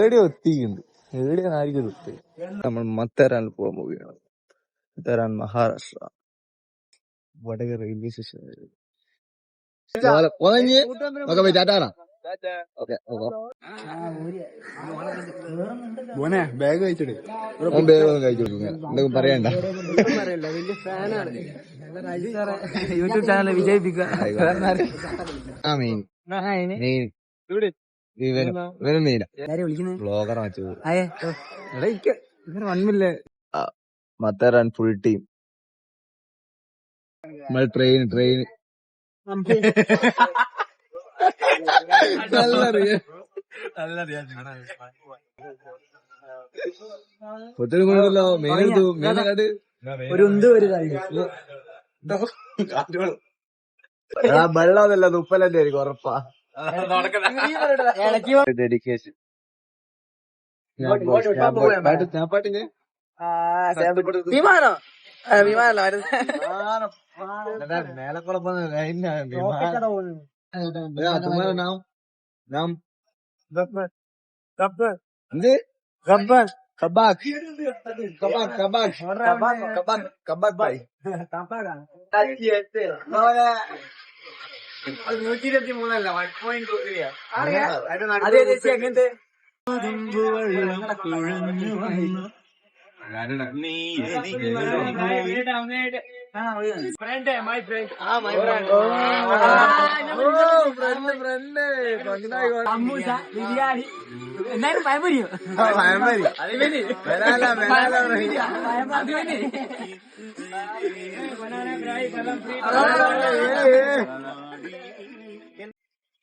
ഏടിയോ എത്തിയിട്ടുണ്ട് ഏടിയോ ആയിരിക്കും എത്തി നമ്മൾ മത്തേരാൻ പോകാൻ പോവുകയാണ്. Matheran Maharashtra. Vadakara railway station okay പോയി ടാറ്റാ ഓക്കെ മോനെ ബാഗ് കഴിച്ചിട്ട് ഓൻ വേഗം കഴിച്ചു എന്തെങ്കിലും പറയണ്ട. യൂട്യൂബ് ചാനൽ വിജയിപ്പിക്കുക. ഇവനും ബ്ലോഗർ ഫുൾ ടീം നമ്മൾ ട്രെയിൻ ട്രെയിൻ ഒത്തിരി കൊണ്ടല്ലോ മേലെടുത്തു കണ്ട് ഒരു ഉന്ത് ഒരു കാര്യം വെള്ളമല്ല ഉപ്പലല്ലേ ആയിരിക്കും ഉറപ്പാ. ഡെഡിക്കേഷൻ വിമാനോ. ആ, വിമാനല്ല മേലക്കുളപ്പം നാം നാം. എന്ത്? ഗബ്ബർ കബാക്ക്. കബാക്ക് കബാക്ക്. കബാക്ക് കബാക്ക് ബൈ നൂറ്റി ഇരുപത്തി മൂന്നല്ല വൺ പോയിന്റ് അതെ ചേച്ചി അങ്ങനത്തെ സമൂസ ബിരിയാണി എന്നാലും പഴംപൊരിയോ അത് കുഞ്ഞു വന്നു ചോറ് ചോറ്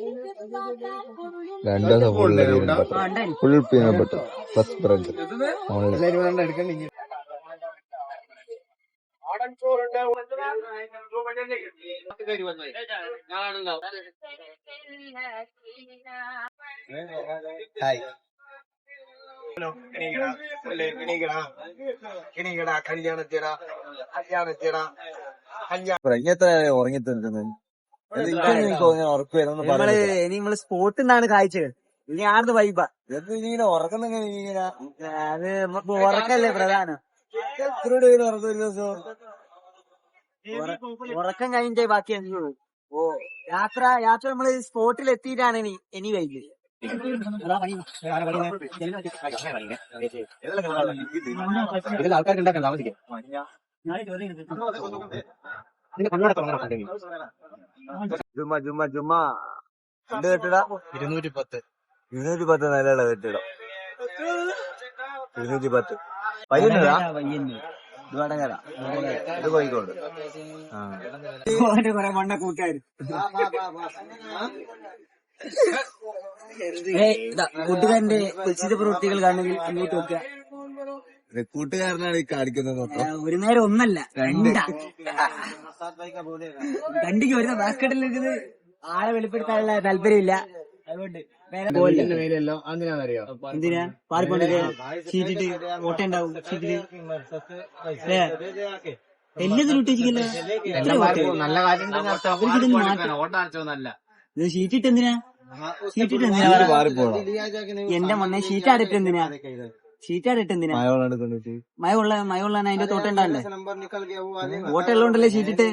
ഞാളും പേടി രണ്ടു ദിവസം full full peanut butter first bread online hi. എത്ര ഉറങ്ങി തീർക്കുന്നത് നമ്മൾ ഇനി നമ്മൾ സ്പോട്ടിൽ നിന്നാണ് കാഴ്ചകൾ ഇനി ആർന്ന് വൈബ ഇങ്ങനെ ഉറക്കുന്ന ഇങ്ങനെ അത് നമുക്ക് ഉറക്കല്ലേ പ്രധാനം. ഉറക്കം കഴിഞ്ഞേ ബാക്കി എന്തുള്ളൂ ഓ. യാത്ര യാത്ര നമ്മൾ സ്പോട്ടിൽ എത്തിയിട്ടാണ് ഇനി ഇനി വൈബ് ഇതിൽ ആൾക്കാർക്ക് ഉണ്ടാക്കാൻ താമസിക്കാം. ജുമ്മ ജുമ്മ ജുമ്മ. എന്ത് കെട്ടിടാ? ഇരുന്നൂറ്റി പത്ത് ഇരുന്നൂറ്റി പത്ത് നിലയുള്ള കെട്ടിടം ഇരുന്നൂറ്റി പത്ത് പയ്യന്നൂരാ ഇത് വടകര ഇത് കോഴിക്കോട് ആ. കൊറേ മണ്ണ കൂട്ടുകാർ കൂട്ടുകാരന്റെ കുൽസിത പ്രവൃത്തികൾ കാണുമെങ്കിൽ അങ്ങോട്ട് നോക്കുക. കൂട്ടുകാരനാണ് ഈ കാണിക്കുന്നത് മൊത്തം. ഒരു നേരം ഒന്നല്ല രണ്ടാ. രണ്ടിക്ക് വരുന്ന ബാസ്കറ്റിൽ ഇത് ആളെ വെളിപ്പെടുത്താനുള്ള താല്പര്യമില്ല. അതുകൊണ്ട് എന്തിനാ? എന്റെ ചീറ്റിട്ട് ഷീറ്റ് ആരൊക്കെ ചീറ്റിട്ട് എല്ലാത്തിനും ഇട്ടിരിക്കല്ലോ ഇത് ഷീറ്റിട്ട് എന്തിനാ ഷീറ്റിട്ട് ഇത് എന്തിനാ? മാറിപ്പോണം. എന്റെ മണ്ണെ ഷീറ്റ് അടിട്ട് എന്തിനാ ഷീറ്റ് അടിട്ട് എന്തിനാ മയോളാണ് കൊണ്ടിട്ട് മഴ ഉള്ള മഴ ഉള്ളാൻ അതിന്റെ തോട്ടം ഉണ്ടാണ്ടേ ഓട്ട ഉള്ളതുകൊണ്ടല്ലേ ഷീറ്റിട്ട്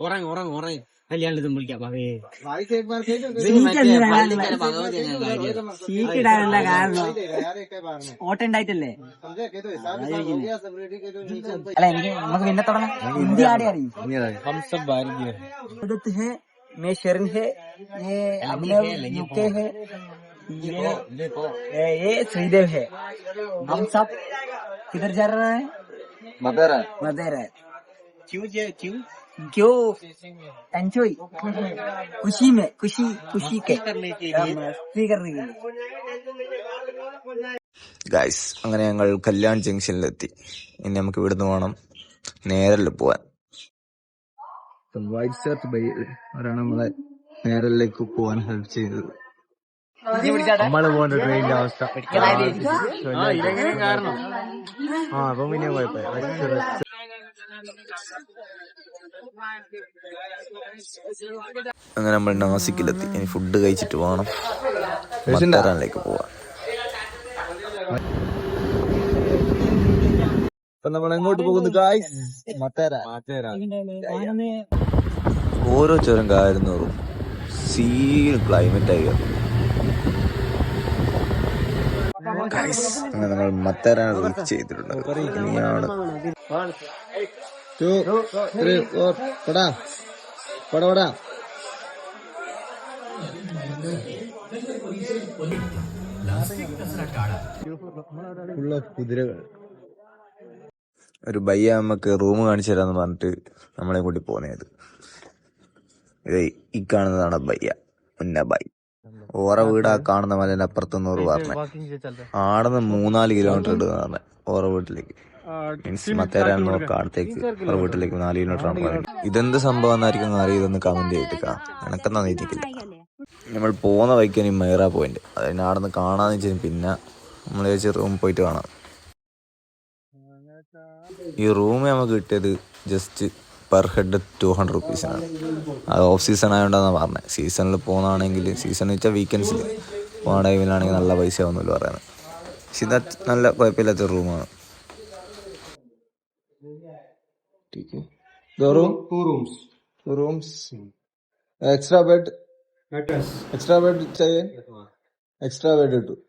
ഉറങ്ങ് ഉറങ്ങ് ഉറങ്ങ്. കല്യാണത്തിന് വിളിക്കാം പവേ ഷീറ്റ് എന്തിനാ ഷീറ്റ് ഇടാനുള്ള കാരണം. ഓട്ട ഉണ്ടായിട്ടല്ലേ അല്ല എനിക്ക് നമുക്ക് പിന്നെ തുടങ്ങാം. ഇന്ത്യ ആടെ അറിയും ഹംസം ഭാരതീയ आदत है मैं शरण है ये अभिनव यूके है ये ये श्रीदेव है हम सब किधर जा रहे हैं മതേരാ मदर है क्यों जे क्यों क्यों एंजॉय खुशी में खुशी खुशी के करने के मस्ती करने के लिए ഗൈസ് അങ്ങനെ ഞങ്ങൾ കല്യാൺ ജംഗ്ഷനിലെത്തി ഇനി നമുക്ക് ഇവിടുന്ന് പോകണം നേരല്ല പോവാൻ വൈറ്റ് ഷർട്ട് ബൈ അവരാണ് നമ്മളെ നേരലേക്ക് പോവാൻ ഹെൽപ്പ് ചെയ്തത്. നമ്മൾ പോകേണ്ട ട്രെയിനിന്റെ അവസ്ഥ. കാരണം ആ അപ്പൊ പിന്നെ കുഴപ്പമില്ല. അങ്ങനെ നമ്മൾ നാസിക്കിലെത്തി. ഇനി ഫുഡ് കഴിച്ചിട്ട് പോകണം മത്താറാനിലേക്ക് പോവാം ഇപ്പൊ നമ്മൾ എങ്ങോട്ട് പോകുന്നു ഗായ്സ് മത്തേര. ഓരോ ചുരം കാരുന്നോറും സീൻ ക്ലൈമറ്റ് ആയി. അങ്ങനെ നമ്മൾ മത്തേരാണ് റീച്ച് ചെയ്തിട്ടുണ്ട് ഇനിയാണ്. പടാ. കുതിരകൾ. ഒരു ബയ്യ നമുക്ക് റൂം കാണിച്ചു തരാന്ന് പറഞ്ഞിട്ട് നമ്മളെ കൂട്ടി പോന്നത് ഇത്. ഈ കാണുന്നതാണ് ബയ്യ. മുന്ന ബൈ. ഓറ വീട് ആ കാണുന്ന മലേന്റെ അപ്പുറത്തുനൂറ് പറഞ്ഞു ആടുന്ന് മൂന്നാൽ കിലോമീറ്റർ ഉണ്ട് പറഞ്ഞ. ഓറ വീട്ടിലേക്ക്. മീൻസ് മത്തേരാൻ നോക്കാം അടുത്തേക്ക് ഓറ വീട്ടിലേക്ക് നാല് കിലോമീറ്റർ ആണ് പറയുന്നത് ഇതെന്ത് സംഭവം എന്നായിരിക്കും അറിയതെന്ന് കമന്റ് ചെയ്തിട്ട് എനക്കെന്നാ നീറ്റിക്കില്ല നമ്മൾ പോകുന്ന വഴിക്കാണ് ഈ മേറ പോയിന്റ്. അതിന് ആടന്ന് നിന്ന് കാണാന്ന് വെച്ചാൽ പിന്നെ നമ്മൾ വിചാരിച്ച് റൂം പോയിട്ട് കാണാം. ഈ റൂം നമുക്ക് കിട്ടിയത് just per head two hundred റുപ്പീസിനാണ് അത് ഓഫ് സീസൺ ആയതുകൊണ്ടാണ് പറഞ്ഞത് സീസണിൽ പോകുന്നതാണെങ്കിൽ സീസൺ എന്ന് വെച്ചാൽ വീക്കെൻഡ്സിൽ പോകുന്ന ടൈമിലാണെങ്കിൽ നല്ല പൈസ ആവുന്നില്ല പറയുന്നത് പക്ഷേ ഇതാ നല്ല കുഴപ്പമില്ലാത്ത റൂമാണ് extra bed extra bed extra bed കിട്ടും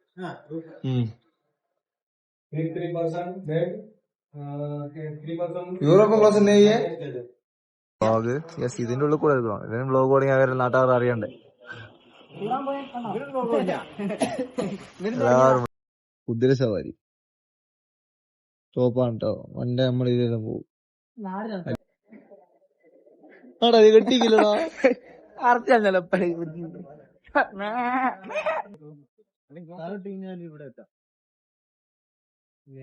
യൂറോപ്യൻ ക്ലോസ് തന്നെ വ്ളോഗ് യെസ് ഇതിന്റെ ഉള്ളിൽ കൂടെ എടുക്കണം. ഇതിന് വ്ളോഗ് തുടങ്ങി അവരെ നാട്ടുകാർ അറിയണ്ടേ? കുതിര സവാരി. ടോപ്പാണ് കേട്ടോ വണ്ടി നമ്മൾ ഇതിലും പോകും. ആടാ ഇത് കെട്ടിക്കില്ലടാ. അറിഞ്ഞല്ലോ ഇവിടെ എത്താം.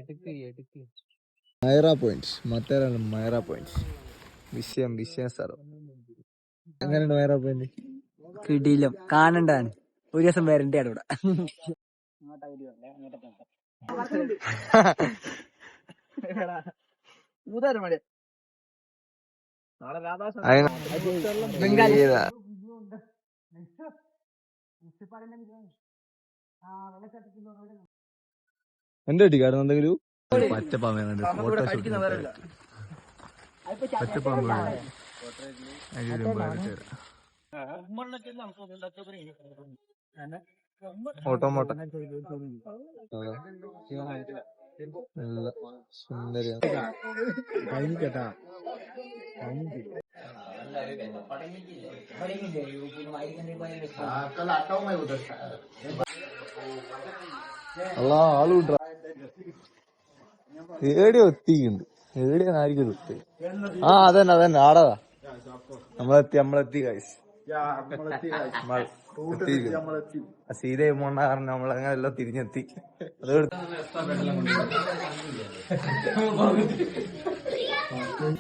എടുക്ക് എടുക്ക്. മൈറ പോയിന്റ്സ് മറ്റേതാണ് മൈറ പോയിന്റ്സ് വിഷയം വിഷയം സ്ഥലം എങ്ങനെയുണ്ട് മൈറ പോയിന്റ് കിടിലും. കാണണ്ടാണ് ഒരു ദിവസം വരണ്ടേ അവിടെ? എന്റെ കുട്ടിക്കായിരുന്നു എന്തെങ്കിലും? പച്ചപ്പാമ്പ ഫോട്ടോ പച്ചപ്പാമ്പ് ഓട്ടോ മോട്ടോ നല്ല സുന്ദരിയാണ്. കഴിഞ്ഞിട്ടാ അല്ല ആൾ വിട്ട ഏടിയോ ഏടിയാന്നായിരിക്കും എത്തി ആ അതന്നെ അതന്നെ. ആടതാ നമ്മളെത്തി നമ്മളെത്തി കൈസ് സീത പോണ്ട കാരണം നമ്മളങ്ങനെ എല്ലാം തിരിഞ്ഞെത്തി. അത്